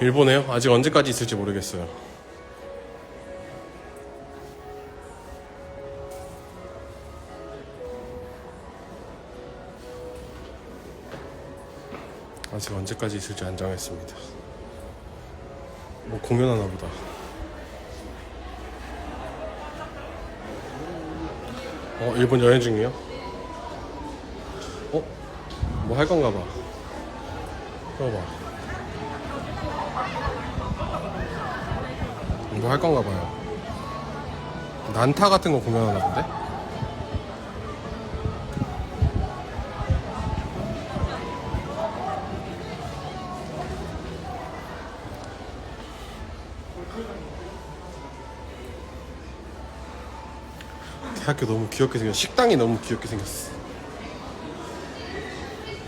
일본에요? 아직 언제까지 있을지 모르겠어요. 아직 언제까지 있을지 안 정했습니다. 뭐 공연하나 보다. 어, 일본 여행 중이요? 어? 뭐 할 건가 봐. 들어봐. 뭐 할 건가 봐요. 난타 같은 거 공연하나 본데? 대학교 너무 귀엽게 생겼어. 식당이 너무 귀엽게 생겼어.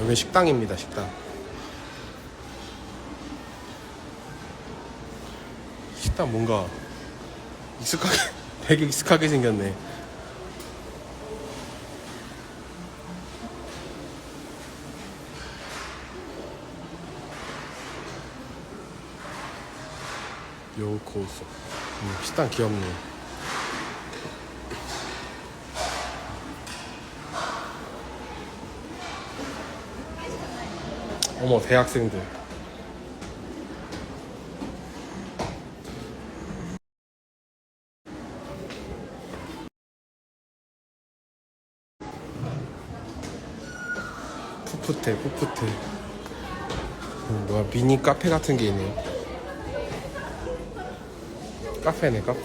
여기 식당입니다, 식당. 식당 뭔가 익숙하게, 되게 익숙하게 생겼네. 요코소. 음, 식당 귀엽네. 어머 대학생들 푸푸테 푸푸테 음, 뭐야 미니 카페 같은 게 있네요. 카페네 카페.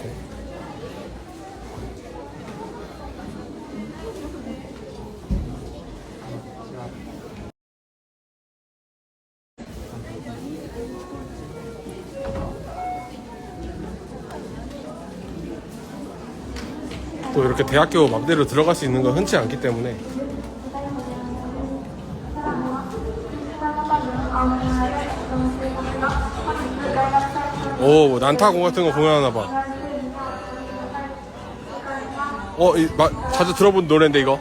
또 이렇게 대학교 맘대로 들어갈 수 있는 건 흔치 않기 때문에 오 난타공 같은 거 공연하나 봐. 어, 이, 마, 자주 들어본 노래인데 이거.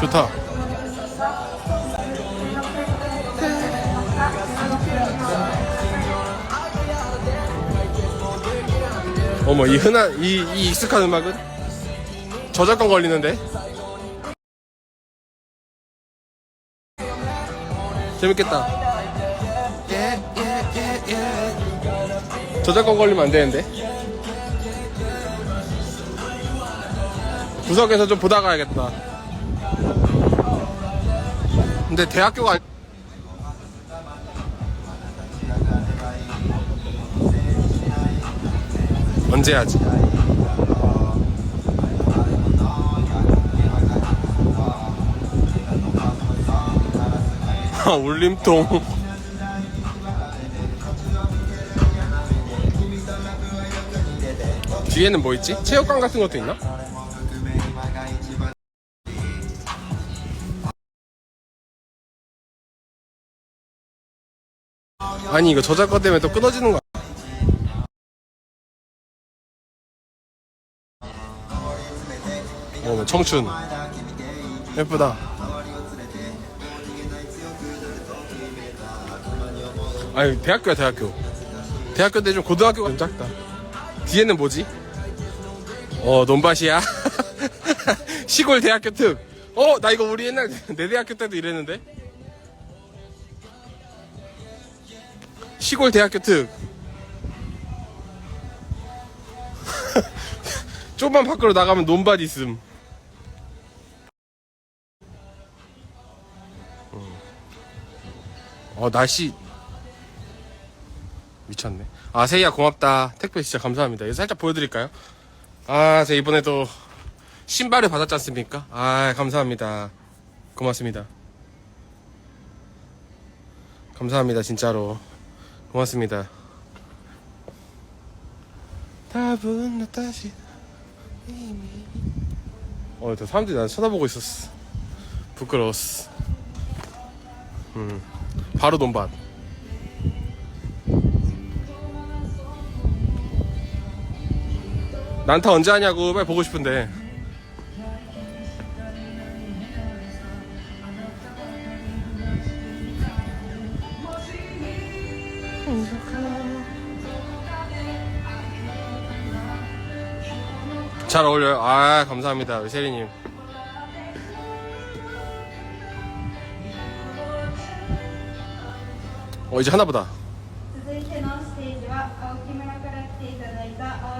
좋다. 어머 이 흔한 이, 이 익숙한 음악은 저작권 걸리는데 재밌겠다. 저작권 걸리면 안 되는데. 구석에서 좀 보다 가야겠다. 근데 대학교가 언제 하지? 아, 울림통. 뒤에는 뭐 있지? 체육관 같은 것도 있나? 아니 이거 저작권 때문에 또 끊어지는 거야. 어, 청춘. 예쁘다. 아니, 대학교야, 대학교. 대학교 때 좀 고등학교가 좀 작다. 뒤에는 뭐지? 어, 논밭이야. 시골 대학교 특. 어, 나 이거 우리 옛날 내 대학교 때도 이랬는데? 시골 대학교 특. 조금만 밖으로 나가면 논밭 있음. 어 날씨 미쳤네. 아 세이야 고맙다. 택배 진짜 감사합니다. 이거 살짝 보여드릴까요? 아 제가 이번에도 신발을 받았지 않습니까? 아 감사합니다. 고맙습니다. 감사합니다 진짜로 고맙습니다. 답은 나 다시 이미 어, 저 사람들이 나 쳐다보고 있었어. 부끄러웠어. 음. 바로 돈밭. 난타 언제 하냐고 빨리 보고 싶은데. 잘 어울려요. 아 감사합니다 우리 세리님. 어 이제 하나보다. 続いてのステージは青木村から来ていただいた青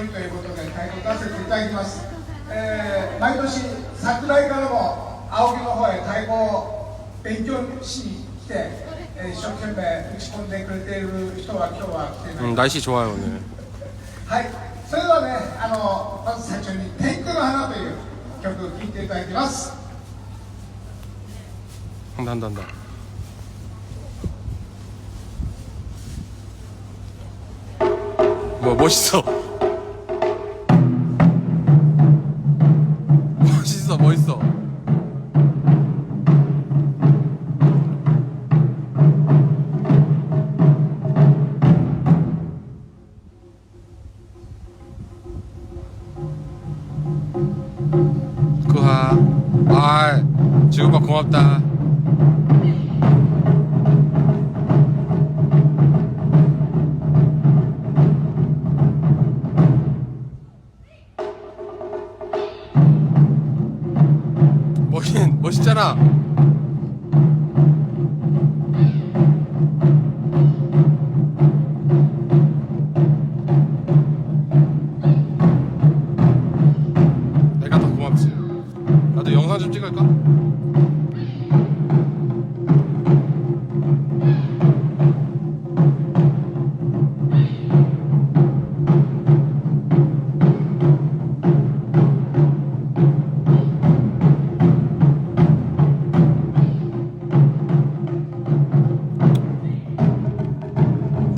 ね鳥ということで太鼓を出せていただきます、えー毎年桜井からも青木の方へ太鼓を勉強しに来て、えー一生懸命打ち込んでくれている人は今日は来ていない、 음, 날씨 좋아요, 오늘. はいそれではねあのまず最初に「天空の花」という曲を聴いていただきます 한다, 한다, 한다. 뭐, 멋있어. 멋있어, 봐 고맙다.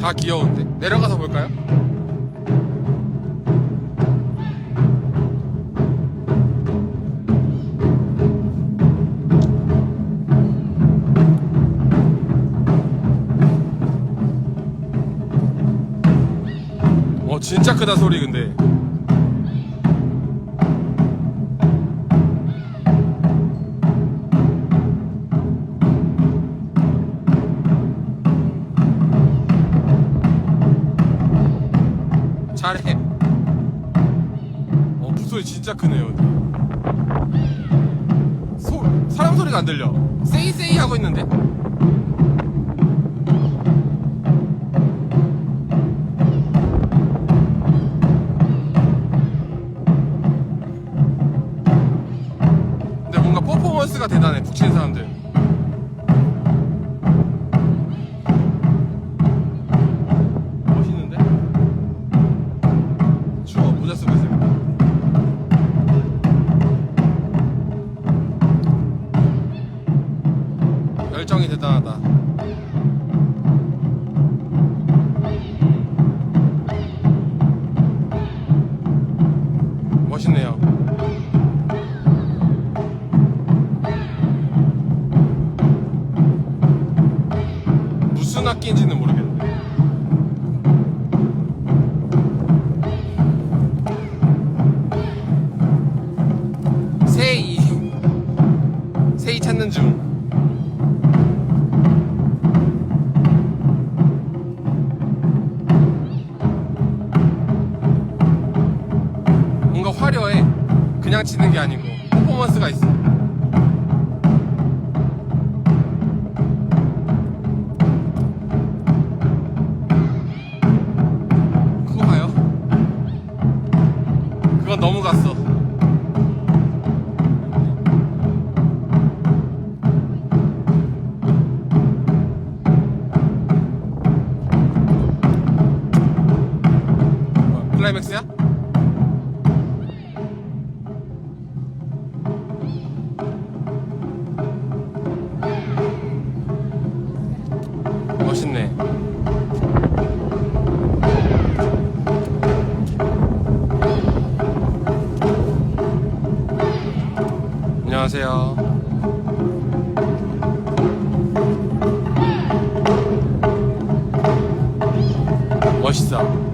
다 귀여운데? 내려가서 볼까요? 어 진짜 크다 소리 근데 소리 진짜 크네요. 소, 사람 소리가 안 들려. 세이세이 하고 있는데. 근데 뭔가 퍼포먼스가 대단해 북치는 사람들 무슨 악기인지는 모르겠는데 그건 너무 갔어 savaşsa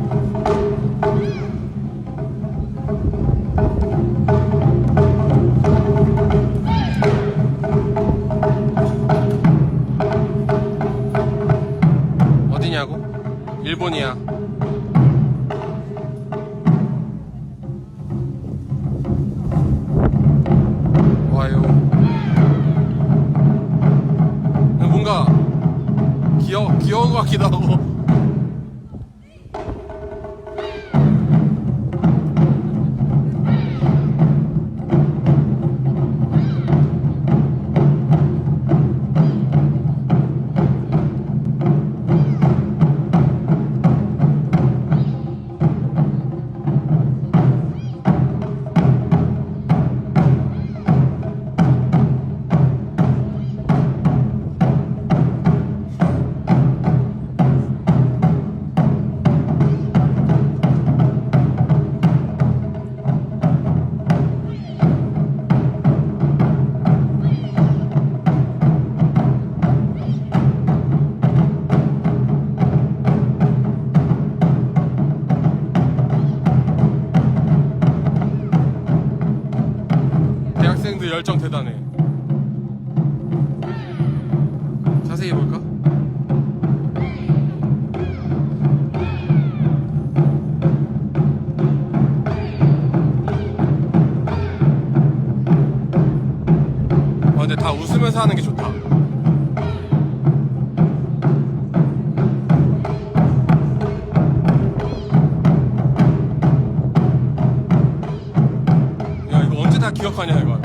다 웃으면서 하는 게 좋다. 야, 이거 언제 다 기억하냐, 이거.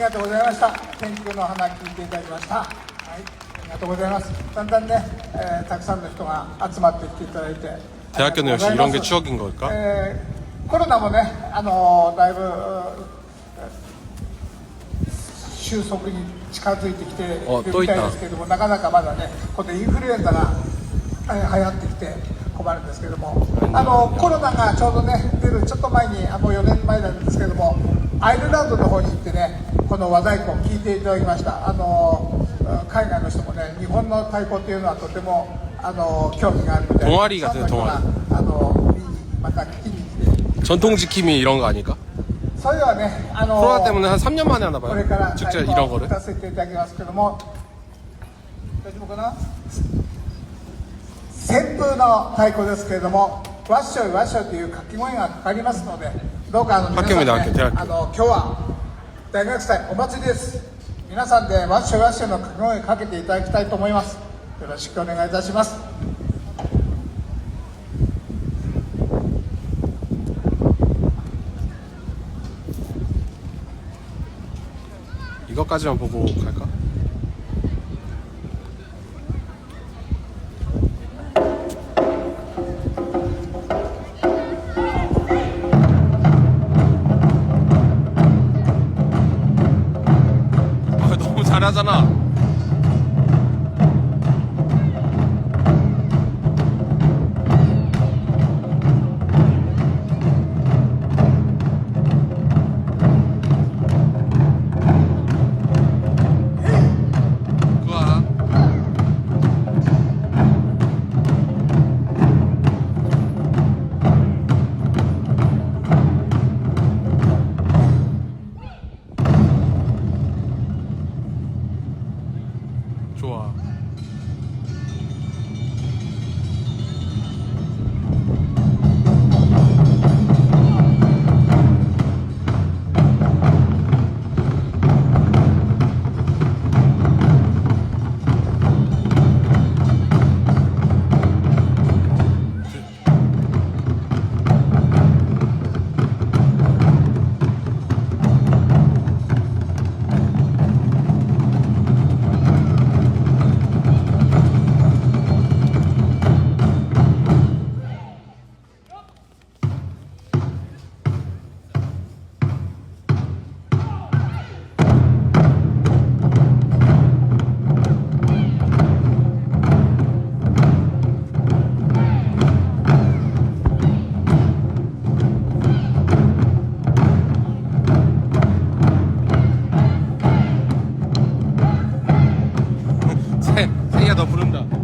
りがとうございました。天空の花聞いていただきました。はい。ありがとうございます。だんだんね、えー、たくさんの人が集まってきていただいて。대학교는 역시 이런 게 추억인 걸 까? 에, 코로나도 네, 아 노, だいぶ収束に近づいてきてるみたいですけどもなかなかまだねこのインフルエンザが流行ってきて困るんですけれども、あのコロナがちょうどね、出るちょっと前に、あもう4年前なんですけれども、アイルランドの方に行ってね、この和太鼓を聞いていただきました。あの海外の人もね、日本の太鼓っていうのはとてもあの興味があるみたいで、 동아리 같아요 たくさんの人が 동아리 あの見にまた聞きに来て。 전통 지킴이 이런 거 아닐까? それではね、あの 코로나 때문에 한 3년 만에 하나 これから 봐요. 직접 太鼓 이런 を 거를. 歌わせていただきますけども、大丈夫かな 旋風の太鼓ですけれども、わっしょいわっしょいという掛け声がかかりますので、どうかあの皆さん、 학교입니다, 학교, ね、 대학교. あの今日は大学祭お祭りです。皆さんでわっしょいわっしょいの掛け声をかけていただきたいと思います。よろしくお願いいたします。 이것까지만 보고 갈까? 너 부른다.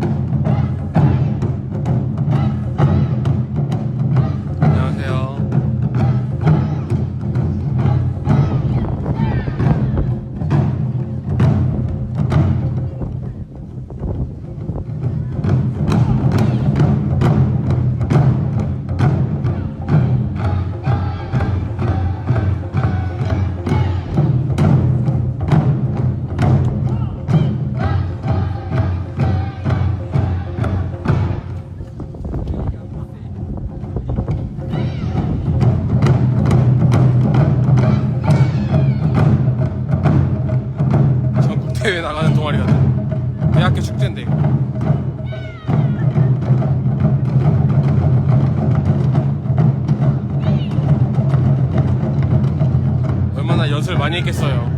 얼마나 연습을 많이 했겠어요.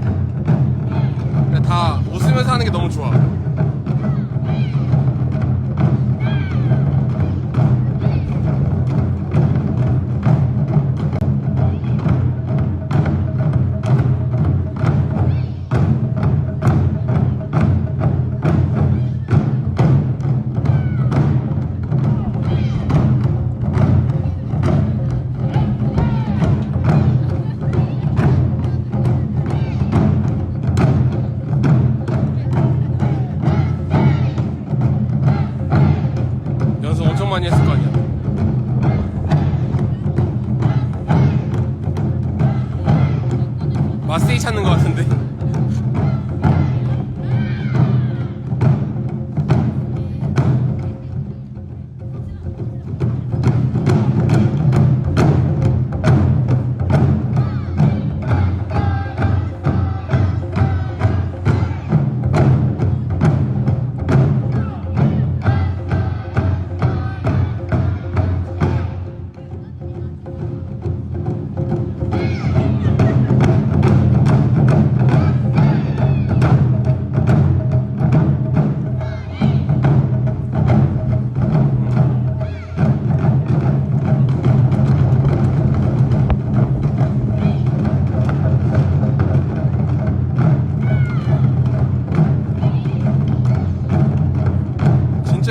다 웃으면서 하는 게 너무 좋아. 연습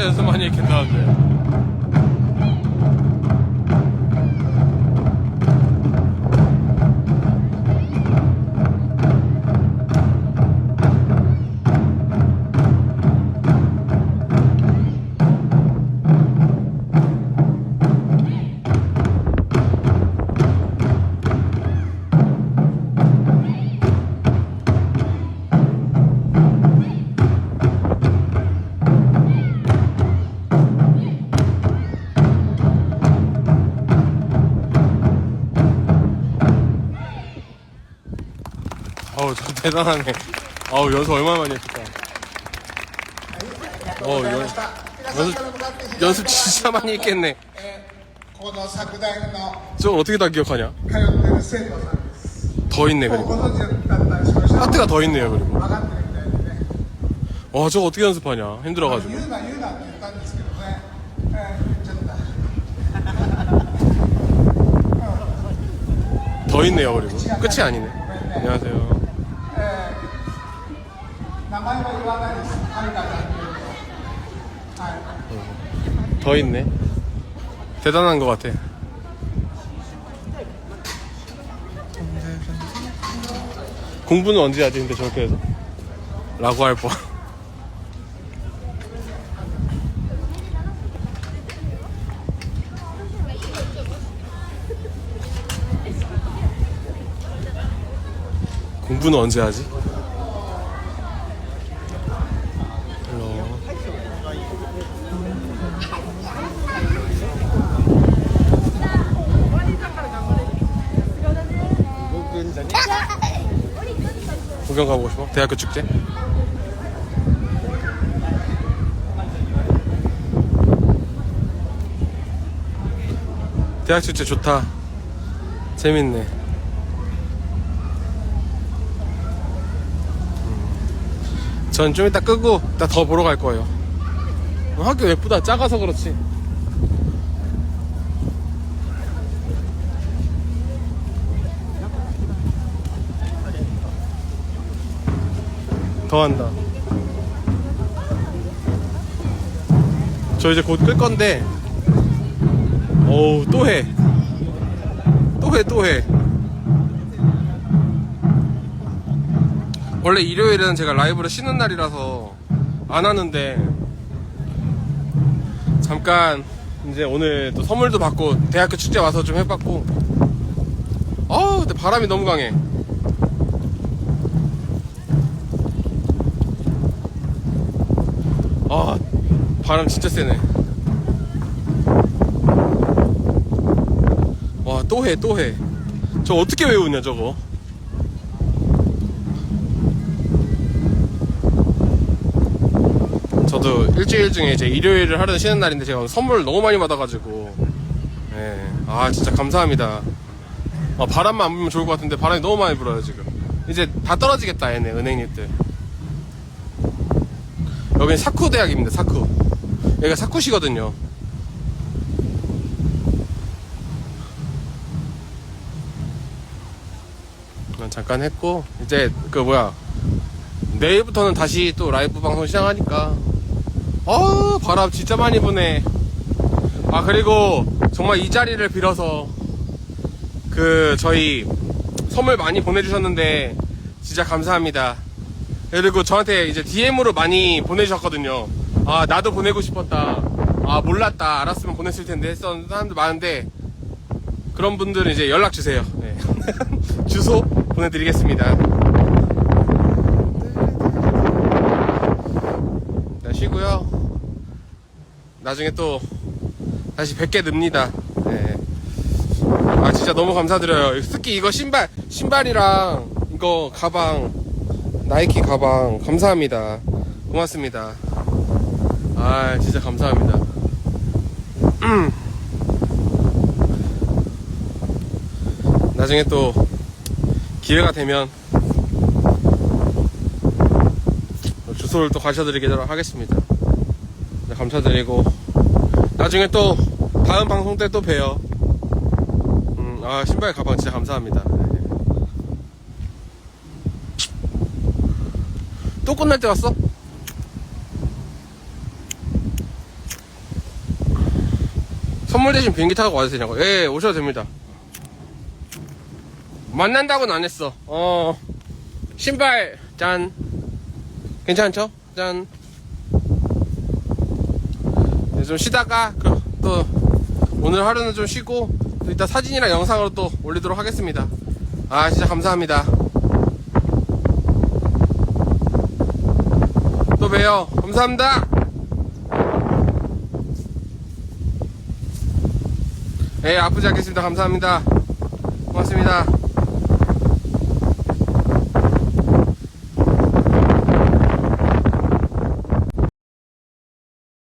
연습 많이 했겠다는데. 대단하네. 아우 연습 얼마나 많이 했을까. 어 연, 연습 연습 진짜 많이 했겠네. 저걸 어떻게 다 기억하냐? 더 있네 그리고. 파트가 더 있네요 그리고. 와 저거 어떻게 연습하냐? 힘들어가지고. 더 있네요 그리고. 끝이 아니네. 안녕하세요. えー、名前は言わないです。はるかちゃんっていうと。はい。 더 있네. 대단한 것 같아. 공부는 언제 하지, 근데 저렇게 해서? 라고 할 뻔. 공부는 언제 하지? 구경 가보고 싶어? 대학교 축제? 대학 축제 좋다. 재밌네. 전 좀 이따 끄고 이따 더 보러 갈 거예요. 어, 학교 예쁘다. 작아서 그렇지. 더 한다. 저 이제 곧 끌 건데 어우 또해. 또해 또 해. 원래 일요일은 제가 라이브를 쉬는 날이라서 안 하는데 잠깐 이제 오늘 또 선물도 받고 대학교 축제 와서 좀 해봤고 아우 근데 바람이 너무 강해 아 바람 진짜 세네. 와 또 해 또 해. 저 어떻게 외우냐 저거? 저도 일주일 중에 이제 일요일을 하루는 쉬는 날인데 제가 오늘 선물을 너무 많이 받아가지고. 예. 아 진짜 감사합니다. 아, 바람만 안 불면 좋을 것 같은데 바람이 너무 많이 불어요 지금. 이제 다 떨어지겠다 얘네 은행잎들 여기는 사쿠 대학입니다 사쿠. 여기가 사쿠시거든요. 잠깐 했고 이제 그 뭐야 내일부터는 다시 또 라이브 방송 시작하니까. 아 바람 진짜 많이 부네. 아 그리고 정말 이 자리를 빌어서 그 저희 선물 많이 보내주셨는데 진짜 감사합니다 그리고 저한테 이제 DM으로 많이 보내주셨거든요 아 나도 보내고 싶었다 아 몰랐다 알았으면 보냈을 텐데 했었는 사람들 많은데 그런 분들은 이제 연락 주세요 네. 주소 보내드리겠습니다 자, 쉬고요. 나중에 또 다시 뵙게 됩니다. 네. 아 진짜 너무 감사드려요. 특히 이거 신발 신발이랑 이거 가방 나이키 가방 감사합니다. 고맙습니다. 아 진짜 감사합니다. 음. 나중에 또 기회가 되면 주소를 또 가셔드리도록 하겠습니다. 네, 감사드리고 나중에 또 다음 방송 때 또 봬요. 음, 아 신발 가방 진짜 감사합니다. 네. 또 끝날 때 왔어? 선물 대신 비행기 타고 와도 되냐고? 예, 오셔도 됩니다. 만난다고는 안 했어. 어, 신발, 짠. 괜찮죠? 짠. 네, 좀 쉬다가 그, 또 오늘 하루는 좀 쉬고 또 이따 사진이랑 영상으로 또 올리도록 하겠습니다. 아 진짜 감사합니다. 또 봬요. 감사합니다. 네 아프지 않겠습니다. 감사합니다. 고맙습니다.